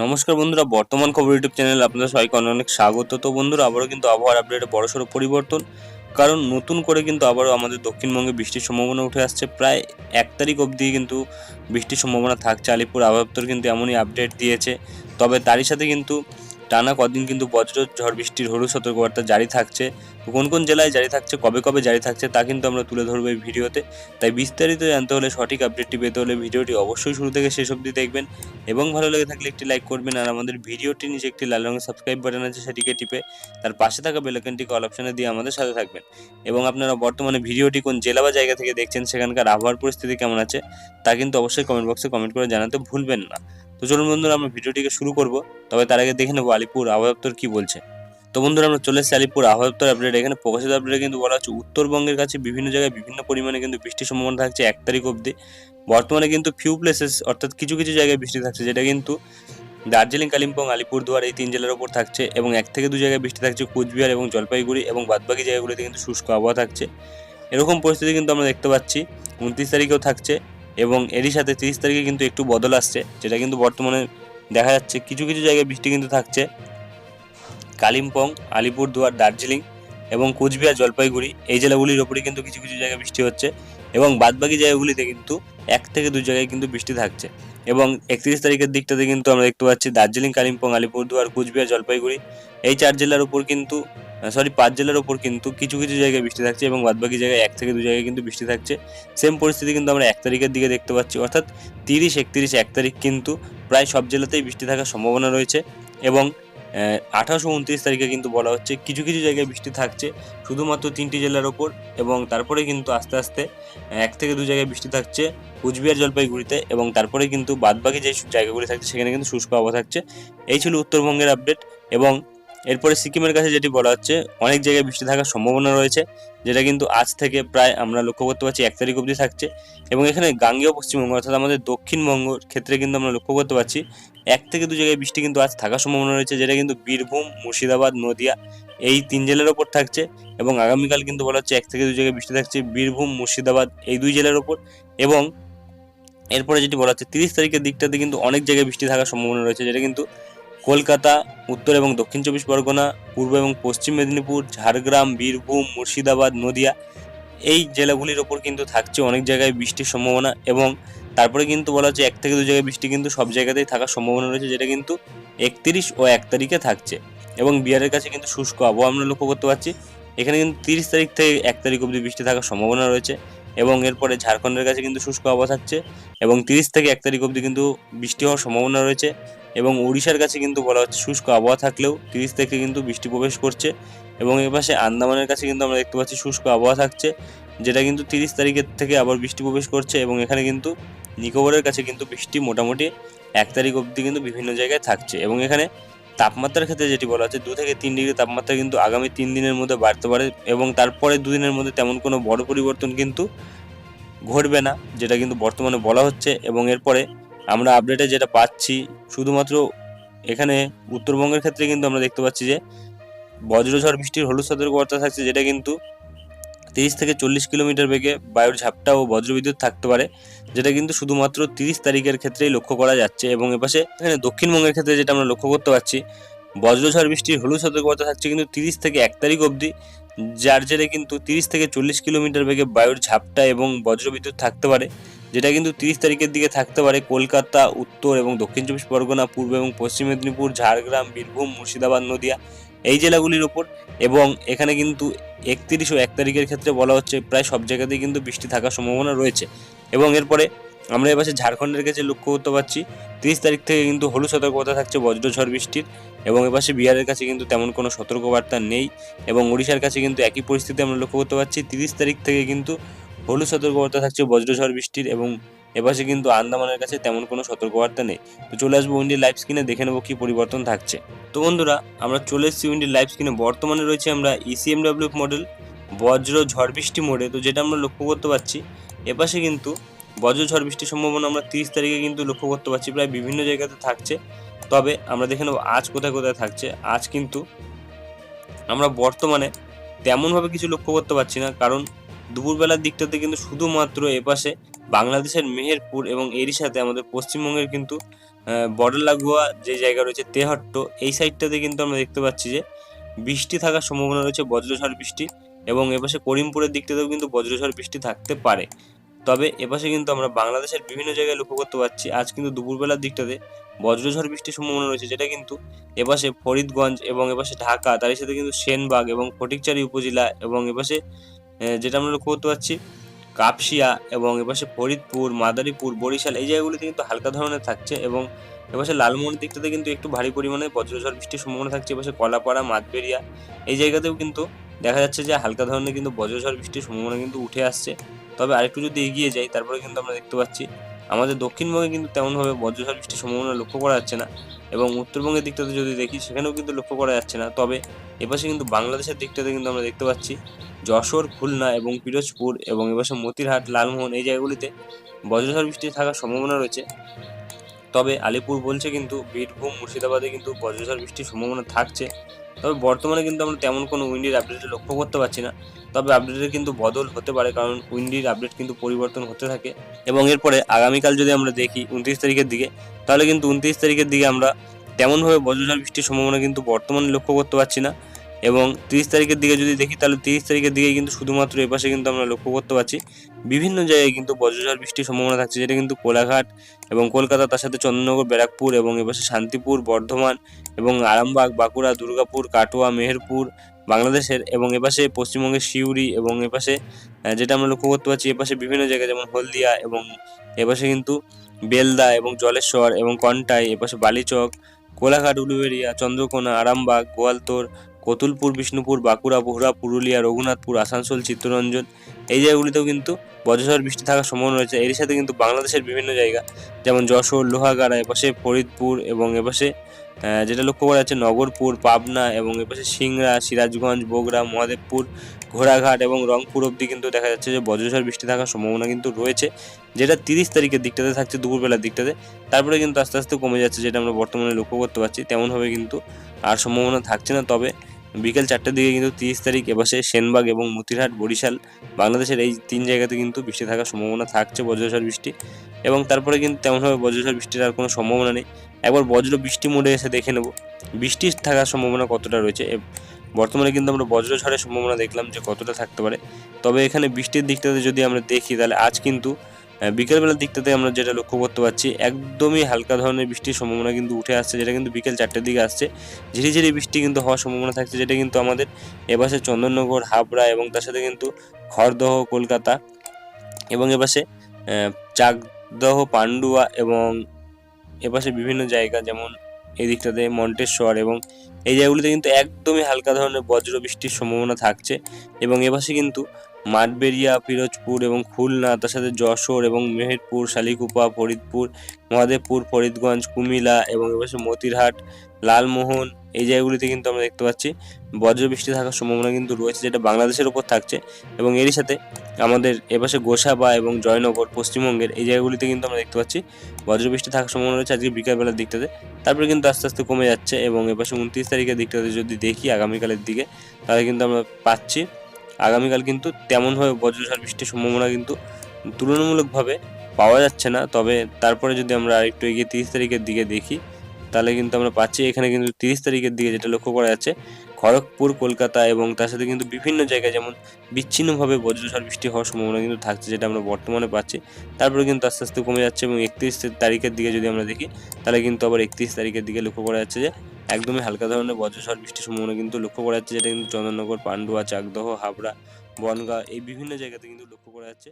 নমস্কার বন্ধুরা, বর্তমান খবর ইউটিউব চ্যানেল আপনাদের সবাইকে অনেক অনেক স্বাগত। তো বন্ধুরা, আবারও কিন্তু আবহাওয়ার আপডেটে বড়সড় পরিবর্তন। কারণ নতুন করে কিন্তু আবারও আমাদের দক্ষিণবঙ্গে বৃষ্টির সম্ভাবনা উঠে আসছে। প্রায় এক তারিখ অবধি কিন্তু বৃষ্টির সম্ভাবনা থাকছে। আলিপুর আবহাওয়া দপ্তর কিন্তু এমনই আপডেট দিয়েছে। তবে তারই সাথে কিন্তু টানা কদিন কিন্তু বজ্র, ঝড় বৃষ্টির হলুদ সতর্কবার্তা জারি থাকছে। কোন কোন জেলায় জারি থাকছে, কবে কবে জারি থাকছে তা কিন্তু আমরা তুলে ধরবো এই ভিডিওতে। তাই বিস্তারিত জানতে হলে সঠিক আপডেটটি পেতে হলে ভিডিওটি অবশ্যই শুরু থেকে শেষ অবধি দেখবেন এবং ভালো লেগে থাকলে একটি লাইক করবেন আর আমাদের ভিডিওটি নিচে একটি লাল রঙের সাবস্ক্রাইব বাটন আছে সেটিকে টিপে তার পাশে থাকা বেলাইকনটিকে অল অপশনে দিয়ে আমাদের সাথে থাকবেন। এবং আপনারা বর্তমানে ভিডিওটি কোন জেলা বা জায়গা থেকে দেখছেন সেখানকার আবহাওয়ার পরিস্থিতি কেমন আছে তা কিন্তু অবশ্যই কমেন্ট বক্সে কমেন্ট করে জানাতে ভুলবেন না। তো চলুন বন্ধুরা, আমরা ভিডিওটিকে শুরু করব। তবে তার আগে দেখে নেব আলিপুর আবহাওয়া কি বলছে। তো বন্ধুরা, আমরা চলে এসেছি আলিপুর আবহাওয়া আপডেট এখানে প্রকাশিত আপডেটে কিন্তু বলা হচ্ছে, উত্তরবঙ্গের কাছে বিভিন্ন জায়গায় বিভিন্ন পরিমাণে কিন্তু বৃষ্টির সম্ভাবনা থাকছে এক তারিখ অবধি। বর্তমানে কিন্তু ফিউ প্লেসেস অর্থাৎ কিছু কিছু জায়গায় বৃষ্টি থাকছে, যেটা কিন্তু দার্জিলিং, কালিম্পং, আলিপুরদুয়ার এই তিন জেলার ওপর থাকছে এবং এক থেকে দু জায়গায় বৃষ্টি থাকছে কোচবিহার এবং জলপাইগুড়ি এবং বাদবাকি জায়গাগুলিতে কিন্তু শুষ্ক আবহাওয়া থাকছে। এরকম পরিস্থিতি কিন্তু আমরা দেখতে পাচ্ছি, উনত্রিশ তারিখেও থাকছে। এবং এরই সাথে তিরিশ তারিখে কিন্তু একটু বদল আসছে, যেটা কিন্তু বর্তমানে দেখা যাচ্ছে কিছু কিছু জায়গায় বৃষ্টি কিন্তু থাকছে। কালিম্পং, আলিপুরদুয়ার, দার্জিলিং এবং কুচবিহার, জলপাইগুড়ি এই জেলাগুলির ওপরে কিন্তু কিছু কিছু জায়গায় বৃষ্টি হচ্ছে এবং বাদবাকি জায়গাগুলিতে কিন্তু এক থেকে দু জায়গায় কিন্তু বৃষ্টি থাকছে। এবং একত্রিশ তারিখের দিকটাতে কিন্তু আমরা দেখতে পাচ্ছি দার্জিলিং, কালিম্পং, আলিপুরদুয়ার, কুচবিহার, জলপাইগুড়ি এই চার জেলার উপর কিন্তু সরি পাঁচ জেলার উপর কিন্তু কিছু কিছু জায়গায় বৃষ্টি থাকছে এবং বাদবাকি জায়গায় এক থেকে দু জায়গায় কিন্তু বৃষ্টি থাকছে। সেম পরিস্থিতি কিন্তু আমরা এক তারিখের দিকে দেখতে পাচ্ছি। অর্থাৎ তিরিশ, একত্রিশ, এক তারিখ কিন্তু প্রায় সব জেলাতেই বৃষ্টি থাকার সম্ভাবনা রয়েছে এবং আঠারোশো উনত্রিশ তারিখে কিন্তু বলা হচ্ছে কিছু কিছু জায়গায় বৃষ্টি থাকছে, শুধুমাত্র তিনটি জেলার ওপর এবং তারপরে কিন্তু আস্তে আস্তে এক থেকে দু জায়গায় বৃষ্টি থাকছে কুচবিহার জলপাইগুড়িতে এবং তারপরে কিন্তু বাদবাকি যে জায়গাগুলি থাকছে সেখানে কিন্তু শুষ্ক আবহাওয়া থাকছে। এই ছিল উত্তরবঙ্গের আপডেট এবং এরপরে সিকিমের কাছে যেটি বলা হচ্ছে, অনেক জায়গায় বৃষ্টি থাকার সম্ভাবনা রয়েছে, যেটা কিন্তু আজ থেকে প্রায় আমরা লক্ষ্য করতে পারছি এক তারিখ অবধি থাকছে। এবং এখানে গাঙ্গেয় পশ্চিমবঙ্গ অর্থাৎ আমাদের দক্ষিণবঙ্গর ক্ষেত্রে কিন্তু আমরা লক্ষ্য করতে পারছি, এক থেকে দু জায়গায় বৃষ্টি কিন্তু আজ থাকার সম্ভাবনা রয়েছে, যেটা কিন্তু বীরভূম, মুর্শিদাবাদ, নদিয়া এই তিন জেলার ওপর থাকছে। এবং আগামীকাল কিন্তু বলা হচ্ছে এক থেকে দু জায়গায় বৃষ্টি থাকছে বীরভূম, মুর্শিদাবাদ এই দুই জেলার ওপর। এবং এরপরে যেটি বলা হচ্ছে, তিরিশ তারিখের দিকটাতে কিন্তু অনেক জায়গায় বৃষ্টি থাকার সম্ভাবনা রয়েছে, যেটা কিন্তু কলকাতা, উত্তর এবং দক্ষিণ চব্বিশ পরগনা, পূর্ব এবং পশ্চিম মেদিনীপুর, ঝাড়গ্রাম, বীরভূম, মুর্শিদাবাদ, নদিয়া এই জেলাগুলির ওপর কিন্তু থাকছে অনেক জায়গায় বৃষ্টির সম্ভাবনা এবং তারপরে কিন্তু বলা হচ্ছে এক থেকে দু জায়গায় বৃষ্টি কিন্তু সব জায়গাতেই থাকার সম্ভাবনা রয়েছে যেটা কিন্তু একত্রিশ ও এক তারিখে থাকছে এবং বিহারের কাছে কিন্তু শুষ্ক আবহাওয়া আমরা লক্ষ্য করতে পারছি। এখানে কিন্তু তিরিশ তারিখ থেকে এক তারিখ অবধি বৃষ্টি থাকার সম্ভাবনা রয়েছে এবং এরপরে ঝাড়খণ্ডের কাছে কিন্তু শুষ্ক আবহাওয়া থাকছে এবং তিরিশ থেকে এক তারিখ অবধি কিন্তু বৃষ্টি হওয়ার সম্ভাবনা রয়েছে এবং উড়িষ্যার কাছে কিন্তু বলা হচ্ছে শুষ্ক আবহাওয়া থাকলেও তিরিশ থেকে কিন্তু বৃষ্টি প্রবেশ করছে এবং এ পাশে আন্দামানের কাছে কিন্তু আমরা দেখতে পাচ্ছি শুষ্ক আবহাওয়া থাকছে, যেটা কিন্তু তিরিশ তারিখের থেকে আবার বৃষ্টি প্রবেশ করছে এবং এখানে কিন্তু নিকোবরের কাছে কিন্তু বৃষ্টি মোটামুটি এক তারিখ অবধি কিন্তু বিভিন্ন জায়গায় থাকছে এবং এখানে তাপমাত্রার ক্ষেত্রে যেটি বলা হচ্ছে দু থেকে তিন ডিগ্রি তাপমাত্রা কিন্তু আগামী তিন দিনের মধ্যে বাড়তে পারে এবং তারপরে দুদিনের মধ্যে তেমন কোনো বড় পরিবর্তন কিন্তু ঘটবে না, যেটা কিন্তু বর্তমানে বলা হচ্ছে এবং এরপরে আমরা আপডেটে যেটা পাচ্ছি, শুধুমাত্র এখানে উত্তরবঙ্গের ক্ষেত্রে কিন্তু আমরা দেখতে পাচ্ছি যে, বজ্রঝড়, বৃষ্টির হলুদ সতর্কবার্তা থাকছে, যেটা কিন্তু তিরিশ থেকে চল্লিশ কিলোমিটার বেগে বায়ুর ঝাপটা ও বজ্রবিদ্যুৎ থাকতে পারে, যেটা কিন্তু শুধুমাত্র তিরিশ তারিখের ক্ষেত্রেই লক্ষ্য করা যাচ্ছে। এবং এপাশে এখানে দক্ষিণবঙ্গের ক্ষেত্রে যেটা আমরা লক্ষ্য করতে পারছি, বজ্রঝড়, বৃষ্টির হলুদ সতর্কবার্তা থাকছে কিন্তু তিরিশ থেকে এক তারিখ অবধি, যার জেরে কিন্তু তিরিশ থেকে চল্লিশ কিলোমিটার বেগে বায়ুর ঝাপটা এবং বজ্রবিদ্যুৎ থাকতে পারে। যেটা কিন্তু তিরিশ তারিখের দিকে থাকতে পারে কলকাতা, উত্তর এবং দক্ষিণ চব্বিশ পরগনা, পূর্ব এবং পশ্চিম মেদিনীপুর, ঝাড়গ্রাম, বীরভূম, মুর্শিদাবাদ, নদিয়া এই জেলাগুলির ওপর এবং এখানে কিন্তু একত্রিশ ও এক তারিখের ক্ষেত্রে বলা হচ্ছে প্রায় সব জায়গাতেই কিন্তু বৃষ্টি থাকার সম্ভাবনা রয়েছে এবং এরপরে আমরা এপাশে ঝাড়খণ্ডের কাছে লক্ষ্য করতে পারছি তিরিশ তারিখ থেকে কিন্তু হলুদ সতর্কতা থাকছে, বজ্রঝড় বৃষ্টির এবং এপাশে বিহারের কাছে কিন্তু তেমন কোনো সতর্কবার্তা নেই এবং উড়িষ্যার কাছে কিন্তু একই পরিস্থিতি আমরা লক্ষ্য করতে পারছি। তিরিশ তারিখ থেকে কিন্তু হলুদ সতর্কবার্তা থাকছে বজ্রঝড় বৃষ্টির এবং এপাশে কিন্তু আন্দামানের কাছে তেমন কোনো সতর্কবার্তা নেই। তো চলে আসব উইন্ডি লাইভ স্ক্রিনে, দেখে নেব কী পরিবর্তন থাকছে। তো বন্ধুরা, আমরা চলে এসেছি উইন্ডি লাইভ স্ক্রিনে। বর্তমানে রয়েছে আমরা E ইসিএমডাব্লিউ মডেল বজ্র ঝড় বৃষ্টি মোডে তো যেটা আমরা লক্ষ্য করতে পারছি, এপাশে কিন্তু বজ্র ঝড় বৃষ্টির সম্ভাবনা আমরা তিরিশ তারিখে কিন্তু লক্ষ্য করতে পারছি। প্রায় বিভিন্ন জায়গাতে থাকছে। তবে আমরা দেখে নেব আজ কোথায় কোথায় থাকছে। আজ কিন্তু আমরা বর্তমানে তেমনভাবে কিছু লক্ষ্য করতে পারছি না। কারণ দুপুরবেলার দিকটাতে কিন্তু শুধুমাত্র এপাশে বাংলাদেশের মেহেরপুর এবং এরই সাথে আমাদের পশ্চিমবঙ্গের কিন্তু বর্ডার লাগোয়া যে জায়গা রয়েছে তেহট্ট, এই সাইডটাতে কিন্তু আমরা দেখতে পাচ্ছি যে বৃষ্টি থাকার সম্ভাবনা রয়েছে, বজ্রঝড় বৃষ্টি এবং এপাশে করিমপুরের দিকটাতেও কিন্তু বজ্রঝড় বৃষ্টি থাকতে পারে। তবে এপাশে কিন্তু আমরা বাংলাদেশের বিভিন্ন জায়গায় লক্ষ্য করতে পারছি, আজ কিন্তু দুপুরবেলার দিকটাতে বজ্রঝড় বৃষ্টির সম্ভাবনা রয়েছে, যেটা কিন্তু এপাশে ফরিদগঞ্জ এবং এপাশে ঢাকা, তারই সাথে কিন্তু সেনবাগ এবং ফটিকচারি উপজেলা এবং এপাশে যেটা আমরা লক্ষ্য করতে পারছি, কাপসিয়া এবং এপাশে ফরিদপুর, মাদারীপুর, বরিশাল, এই জায়গাগুলিতে কিন্তু হালকা ধরনের থাকছে এবং এপাশে লালমোহন দিকটাতে কিন্তু একটু ভারী পরিমাণে বজ্রঝড় বৃষ্টির সম্ভাবনা থাকছে। এপাশে কলাপাড়া, মাতবেরিয়া, এই জায়গাতেও কিন্তু দেখা যাচ্ছে যে হালকা ধরনের কিন্তু বজ্রঝড় বৃষ্টির সম্ভাবনা কিন্তু উঠে আসছে। তবে আরেকটু যদি এগিয়ে যাই, তারপরে কিন্তু আমরা দেখতে পাচ্ছি আমাদের দক্ষিণবঙ্গে কিন্তু তেমনভাবে বজ্রঝড় বৃষ্টির সম্ভাবনা লক্ষ্য করা যাচ্ছে না এবং উত্তরবঙ্গের দিকটাতে যদি দেখি, সেখানেও কিন্তু লক্ষ্য করা যাচ্ছে না। তবে এপাশে কিন্তু বাংলাদেশের দিকটাতে কিন্তু আমরা দেখতে পাচ্ছি, যশোর, খুলনা এবং পিরোজপুর এবং এপাশে মতিরহাট, লালমোহন এই জায়গাগুলিতে বজ্রঝড় বৃষ্টি থাকার সম্ভাবনা রয়েছে। তবে আলিপুর বলছে কিন্তু বীরভূম, মুর্শিদাবাদে কিন্তু বজ্রঝড় বৃষ্টির সম্ভাবনা থাকছে। তবে বর্তমানে কিন্তু আমরা তেমন কোনো উইন্ডির আপডেট লক্ষ্য করতে পারছি না। তবে আপডেটের কিন্তু বদল হতে পারে কারণ উইন্ডির আপডেট কিন্তু পরিবর্তন হতে থাকে। এবং এরপরে আগামীকাল যদি আমরা দেখি উনত্রিশ তারিখের দিকে, তাহলে কিন্তু উনত্রিশ তারিখের দিকে আমরা তেমনভাবে বজ্রঝড় বৃষ্টির সম্ভাবনা কিন্তু বর্তমানে লক্ষ্য করতে পারছি না। এবং তিরিশ তারিখের দিকে যদি দেখি, তাহলে তিরিশ তারিখের দিকে কিন্তু শুধুমাত্র এপাশে কিন্তু আমরা লক্ষ্য করতে পারছি। বিভিন্ন জায়গায় কিন্তু বজ্রঝড় বৃষ্টির সম্ভাবনা থাকছে, যেটা কিন্তু কোলাঘাট এবং কলকাতা, তার সাথে চন্দ্রনগর, ব্যারাকপুর এবং এপাশে শান্তিপুর, বর্ধমান এবং আরামবাগ, বাঁকুড়া, দুর্গাপুর, কাটোয়া, মেহেরপুর, বাংলাদেশের এবং এপাশে পশ্চিমবঙ্গের সিউড়ি এবং এপাশে যেটা আমরা লক্ষ্য করতে পারছি এপাশে বিভিন্ন জায়গায় যেমন হলদিয়া এবং এপাশে কিন্তু বেলদা এবং জলেশ্বর এবং কন্টাই এপাশে বালিচক, কোলাঘাট উলুবেড়িয়া চন্দ্রকোনা, আরামবাগ গোয়ালতোড় কতুলপুর, বিষ্ণুপুর, বাঁকুড়া বহুরা পুরুলিয়া, রঘুনাথপুর, আসানসোল, চিত্তরঞ্জন এই জায়গাগুলিতেও কিন্তু বজ্রঝড় বৃষ্টি থাকার সম্ভাবনা রয়েছে। এর সাথে কিন্তু বাংলাদেশের বিভিন্ন জায়গা, যেমন যশোর, লোহাগাড়া, এপাশে ফরিদপুর এবং এপাশে যেটা লক্ষ্য করা যাচ্ছে নগরপুর, পাবনা এবং এপাশে সিংড়া, সিরাজগঞ্জ, বগুড়া, মহাদেবপুর, ঘোড়াঘাট এবং রংপুর অবধি কিন্তু দেখা যাচ্ছে যে বজ্রঝড় বৃষ্টি থাকার সম্ভাবনা কিন্তু রয়েছে, যেটা তিরিশ তারিখের দিকটাতে থাকছে, দুপুরবেলার দিকটাতে। তারপরে কিন্তু আস্তে আস্তে কমে যাচ্ছে, যেটা আমরা বর্তমানে লক্ষ্য করতে পারছি, তেমনভাবে কিন্তু আর সম্ভাবনা থাকছে না। তবে বিকেল চারটের দিকে কিন্তু তিরিশ তারিখ এপাশে সেনবাগ এবং মতিরহাট, বরিশাল, বাংলাদেশের এই তিন জায়গাতে কিন্তু বৃষ্টি থাকার সম্ভাবনা থাকছে বজ্রঝড় বৃষ্টি। এবং তারপরে কিন্তু তেমনভাবে বজ্রঝড় বৃষ্টির আর কোনো সম্ভাবনা নেই। একবার বজ্র বৃষ্টি মোডে এসে দেখে নেব। বৃষ্টি থাকার সম্ভাবনা কতটা রয়েছে? বর্তমানে কিন্তু আমরা বজ্রঝড়ের সম্ভাবনা দেখলাম যে কতটা থাকতে পারে। তবে এখানে বৃষ্টির দিকটাতে যদি আমরা দেখি তাহলে আজ কিন্তু বিকেলবেলার দিকটাতে আমরা যেটা লক্ষ্য করতে পারছি, একদমই হালকা ধরনের বৃষ্টির সম্ভাবনা কিন্তু উঠে আসছে, যেটা কিন্তু বিকেল চারটের দিকে আসছে। ঝিরিঝিরি বৃষ্টি কিন্তু হওয়ার সম্ভাবনা থাকছে, যেটা কিন্তু আমাদের এপাশে চন্দননগর, হাবড়া এবং তার সাথে কিন্তু খড়দহ, কলকাতা এবং এপাশে চাকদহ, পান্ডুয়া এবং এপাশে বিভিন্ন জায়গা যেমন এই দিকটাতে মন্টেশ্বর এবং এই জায়গাগুলিতে কিন্তু একদমই হালকা ধরনের বজ্র বৃষ্টির সম্ভাবনা থাকছে এবং এপাশে কিন্তু মাঠবেরিয়া, পিরোজপুর এবং খুলনা, তার সাথে যশোর এবং মেহেরপুর, শালিকুপা, ফরিদপুর, মহাদেবপুর, ফরিদগঞ্জ, কুমিল্লা এবং এপাশে মতিরহাট, লালমোহন, এই জায়গাগুলিতে কিন্তু আমরা দেখতে পাচ্ছি বজ্র বৃষ্টি থাকার সম্ভাবনা কিন্তু রয়েছে যেটা বাংলাদেশের ওপর থাকছে এবং এরই সাথে আমাদের এপাশে গোসাবা এবং জয়নগর, পশ্চিমবঙ্গের এই জায়গাগুলিতে কিন্তু আমরা দেখতে পাচ্ছি বজ্রবৃষ্টি থাকার সম্ভাবনা রয়েছে আজকে বিকালবেলার দিকটাতে। তারপরে কিন্তু আস্তে আস্তে কমে যাচ্ছে এবং এপাশে উনত্রিশ তারিখের দিকটাতে যদি দেখি আগামীকালের দিকে, তাহলে কিন্তু আমরা পাচ্ছি আগামীকাল কিন্তু তেমনভাবে বজ্রঝড় বৃষ্টির সম্ভাবনা কিন্তু তুলনামূলকভাবে পাওয়া যাচ্ছে না। তবে তারপরে যদি আমরা আরেকটু এগিয়ে তিরিশ তারিখের দিকে দেখি, তাহলে কিন্তু আমরা পাচ্ছি এখানে কিন্তু তিরিশ তারিখের দিকে যেটা লক্ষ্য করা যাচ্ছে, খড়গপুর, কলকাতা এবং তার সাথে কিন্তু বিভিন্ন জায়গায় যেমন বিচ্ছিন্নভাবে বজ্রঝড় বৃষ্টি হওয়ার সম্ভাবনা কিন্তু থাকছে যেটা আমরা বর্তমানে পাচ্ছি। তারপরে কিন্তু আস্তে আস্তে কমে যাচ্ছে এবং একত্রিশ তারিখের দিকে যদি আমরা দেখি, তাহলে কিন্তু আবার একত্রিশ তারিখের দিকে লক্ষ্য করা যাচ্ছে যে একদমই হালকা ধরনের বজ্রঝড় বৃষ্টির সম্ভাবনা কিন্তু লক্ষ্য করা যাচ্ছে, যেটা কিন্তু চন্দননগর, পান্ডুয়া, চাকদহ, হাবড়া, বনগাঁ, এই বিভিন্ন জায়গাতে কিন্তু লক্ষ্য করা যাচ্ছে।